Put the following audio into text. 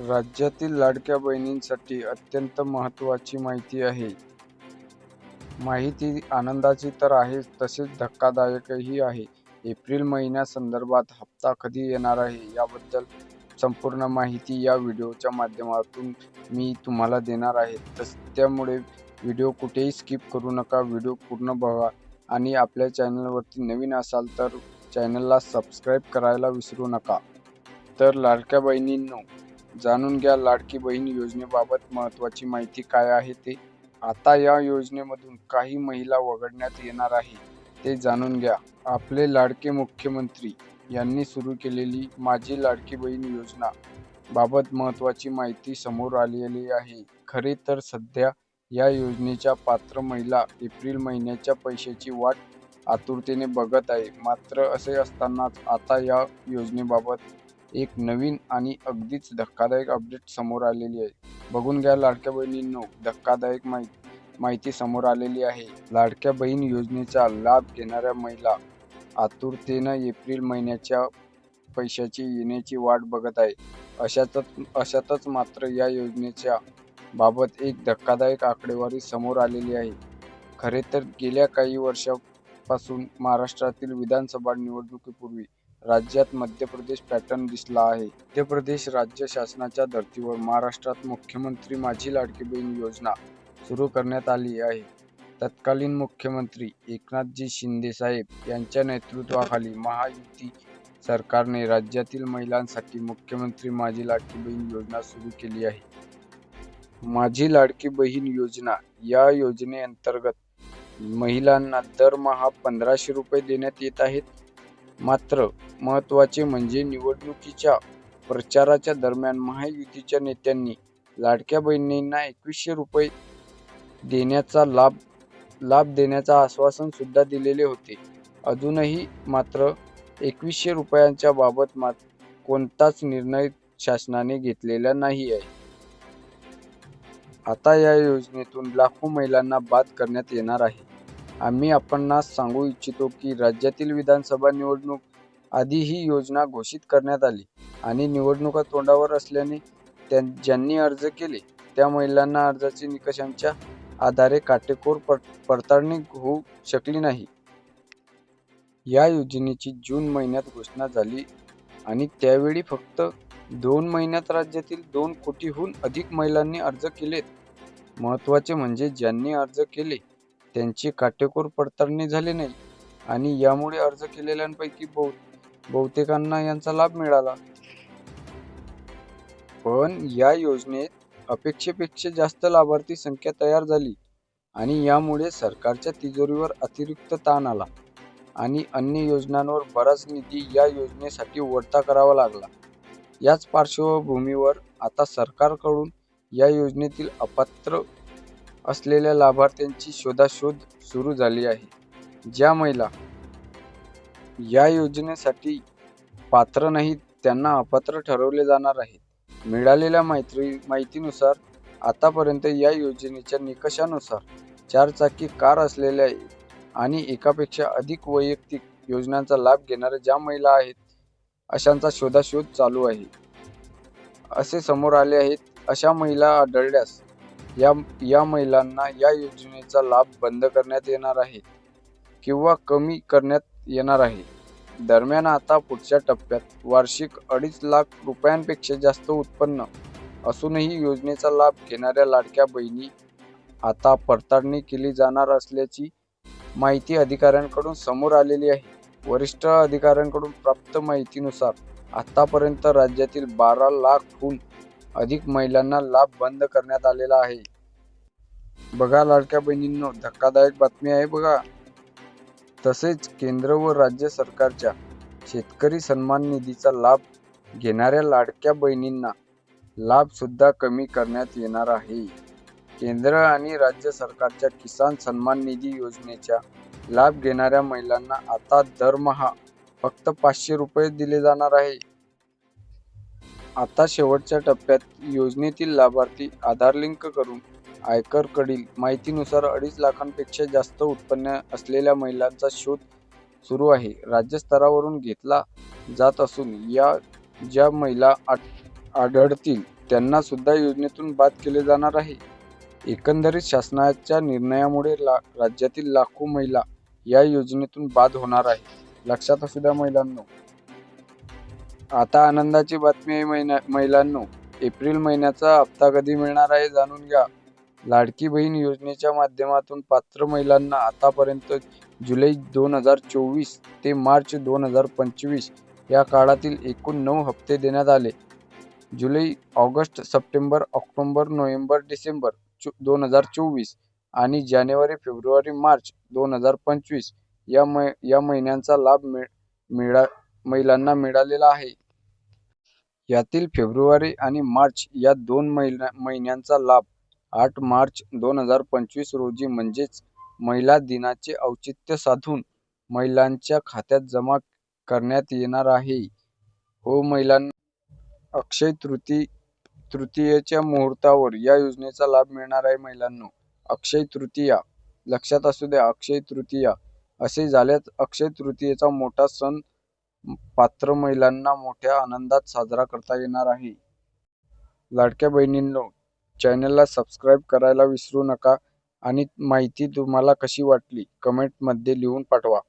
राज्यातील लाडक्या बहिणींसाठी अत्यंत महत्त्वाची माहिती आहे. माहिती आनंदाची तर आहेच तसेच धक्कादायकही आहे. एप्रिल महिन्यासंदर्भात हप्ता कधी येणार आहे याबद्दल संपूर्ण माहिती या व्हिडिओच्या माध्यमातून मी तुम्हाला देणार आहे. तस त्यामुळे व्हिडिओ कुठेही स्किप करू नका. व्हिडिओ पूर्ण बघा आणि आपल्या चॅनलवरती नवीन असाल तर चॅनलला सबस्क्राईब करायला विसरू नका. तर लाडक्या बहिणींनो, जाणून घ्या लाडकी बहीण योजनेबाबत महत्त्वाची माहिती काय आहे ते. आता या योजनेमधून काही महिला वगळण्यात येणार आहे ते जाणून घ्या. आपले लाडके मुख्यमंत्री यांनी सुरू केलेली माझी लाडकी बहीण योजना बाबत महत्त्वाची माहिती समोर आलेली आहे. खरे तर सध्या या योजनेच्या पात्र महिला एप्रिल महिन्याच्या पैशाची वाट आतुरतेने बघत आहे. मात्र असे असतानाच आता या योजनेबाबत एक नवीन आणि अगदीच धक्कादायक अपडेट समोर आलेली आहे. बघून घ्या लाडक्या बहिणींनो, धक्कादायक माहिती समोर आलेली आहे. लाडक्या बहीण योजनेचा लाभ घेणाऱ्या महिला आतुरतेनं एप्रिल महिन्याच्या पैशाची येण्याची वाट बघत आहे अशातच अशातच मात्र या योजनेच्या बाबत एक धक्कादायक आकडेवारी समोर आलेली आहे. खरे तर गेल्या काही वर्षापासून महाराष्ट्रातील विधानसभा निवडणुकीपूर्वी राज्यात मध्य प्रदेश पॅटर्न दिसला आहे. मध्य प्रदेश राज्य शासनाच्या धर्तीवर महाराष्ट्रात मुख्यमंत्री माझी लाडकी बहीण योजना सुरू करण्यात आली आहे. तत्कालीन मुख्यमंत्री एकनाथजी शिंदे साहेब यांच्या नेतृत्वाखाली महायुती सरकारने राज्यातील महिलांसाठी मुख्यमंत्री माझी लाडकी बहीण योजना सुरू केली आहे. माझी लाडकी बहीण योजना या योजनेअंतर्गत महिलांना दरमहा पंधराशे रुपये देण्यात येत आहेत. मात्र महत्त्वाचे म्हणजे निवडणुकीच्या प्रचाराच्या दरम्यान महायुतीच्या नेत्यांनी लाडक्या बहिणींना एकवीसशे रुपये देण्याचा लाभ देण्याचं आश्वासन सुद्धा दिलेले होते. अजूनही मात्र एकवीसशे रुपयांच्या बाबत मात कोणताच निर्णय शासनाने घेतलेला नाही आहे. आता या योजनेतून लाखो महिलांना बाद करण्यात येणार आहे. आम्ही आपणास सांगू इच्छितो की राज्यातील विधानसभा निवडणूक आधी ही योजना घोषित करण्यात आली आणि निवडणुका तोंडावर असल्याने ज्यांनी अर्ज केले त्या महिलांना अर्जाची निकषांच्या आधारे काटेकोर पडताळणी होऊ शकली नाही. या योजनेची जून महिन्यात घोषणा झाली आणि त्यावेळी फक्त दोन महिन्यात राज्यातील दोन कोटीहून अधिक महिलांनी अर्ज केलेत. महत्त्वाचे म्हणजे ज्यांनी अर्ज केले त्यांची काटेकोर पडताळणी झाली नाही आणि यामुळे अर्ज केलेल्यांपैकी बहु बहुतेकांना यांचा लाभ मिळाला. पण या योजनेत अपेक्षेपेक्षा जास्त लाभार्थी संख्या तयार झाली आणि यामुळे सरकारच्या तिजोरीवर अतिरिक्त ताण आला आणि अन्य योजनांवर बराच निधी या योजनेसाठी वळता करावा लागला. याच पार्श्वभूमीवर आता सरकारकडून या योजनेतील अपात्र असलेल्या लाभार्थ्यांची शोधाशोध सुरू झाली आहे. ज्या महिला या योजनेसाठी पात्र नाहीत त्यांना अपात्र ठरवले जाणार आहेत मिळालेल्या माहितीनुसार आतापर्यंत या योजनेच्या निकषानुसार चारचाकी कार असलेल्या आणि एकापेक्षा अधिक वैयक्तिक योजनांचा लाभ घेणाऱ्या ज्या महिला आहेत अशांचा शोधाशोध चालू आहे. असे समोर आले आहेत अशा महिला आढळल्यास या या महिलांना या योजनेचा लाभ बंद करण्यात येणार आहे किंवा कमी करण्यात येणार आहे. दरम्यान आता पुढच्या टप्प्यात वार्षिक अडीच लाख रुपयांपेक्षा जास्त उत्पन्न असूनही योजनेचा लाभ घेणाऱ्या लाडक्या बहिणी आता पडताळणी केली जाणार असल्याची माहिती अधिकाऱ्यांकडून समोर आलेली आहे. वरिष्ठ अधिकाऱ्यांकडून प्राप्त माहितीनुसार आतापर्यंत राज्यातील बारा लाखहून अधिक महिलांना लाभ बंद करण्यात आलेला आहे. बघा लाडक्या बहिणींनो, धक्कादायक बातमी आहे बघा. तसेच केंद्र व राज्य सरकारच्या शेतकरी सन्मान निधीचा लाभ घेणाऱ्या लाडक्या बहिणींना लाभ सुद्धा कमी करण्यात येणार आहे. केंद्र आणि राज्य सरकारच्या किसान सन्मान निधी योजनेचा लाभ घेणाऱ्या महिलांना आता दरमहा फक्त पाचशे रुपये दिले जाणार आहे. आता शेवटच्या टप्प्यात योजनेतील लाभार्थी आधार लिंक करून आयकरकडील माहितीनुसार अडीच लाखांपेक्षा जास्त उत्पन्न असलेल्या महिलांचा शोध सुरू आहे. राज्यस्तरावरून घेतला जात असून या ज्या महिला आढळतील त्यांना सुद्धा योजनेतून बाद केले जाणार आहे. एकंदरीत शासनाच्या निर्णयामुळे ला राज्यातील लाखो महिला या योजनेतून बाद होणार आहे लक्षात असू द्या महिलांनो. आता आनंदाची बातमी आहे महिना महिलांनो. एप्रिल महिन्याचा हप्ता कधी मिळणार आहे जाणून घ्या. लाडकी बहीण योजनेच्या माध्यमातून पात्र महिलांना आतापर्यंत जुलै दोन हजार चोवीस ते मार्च दोन हजार पंचवीस या काळातील एकूण नऊ हप्ते देण्यात आले. जुलै ऑगस्ट सप्टेंबर ऑक्टोबर नोव्हेंबर डिसेंबर चो दोन हजार चोवीस आणि जानेवारी फेब्रुवारी मार्च दोन हजार पंचवीस या मै या महिन्यांचा लाभ मिळ मिळा महिलांना मिळालेला आहे. यातील फेब्रुवारी आणि मार्च या दोन महिन्या महिन्यांचा लाभ. आठ मार्च दोन हजार पंचवीस रोजी म्हणजेच महिला दिनाचे औचित्य साधून महिलांच्या खात्यात जमा करण्यात येणार आहे. हो महिलांना अक्षय तृती तृतीयेच्या मुहूर्तावर या योजनेचा लाभ मिळणार आहे महिलांनो. अक्षय तृतीया लक्षात असू द्या अक्षय तृतीया. असे झाल्यास अक्षय तृतीयेचा मोठा सण पात्र महिलांना मोठ्या आनंदात साजरा करता येणार आहे. लाडक्या बहिणींनो चॅनलला सबस्क्राईब करायला विसरू नका आणि माहिती तुम्हाला कशी वाटली कमेंटमध्ये लिहून पाठवा.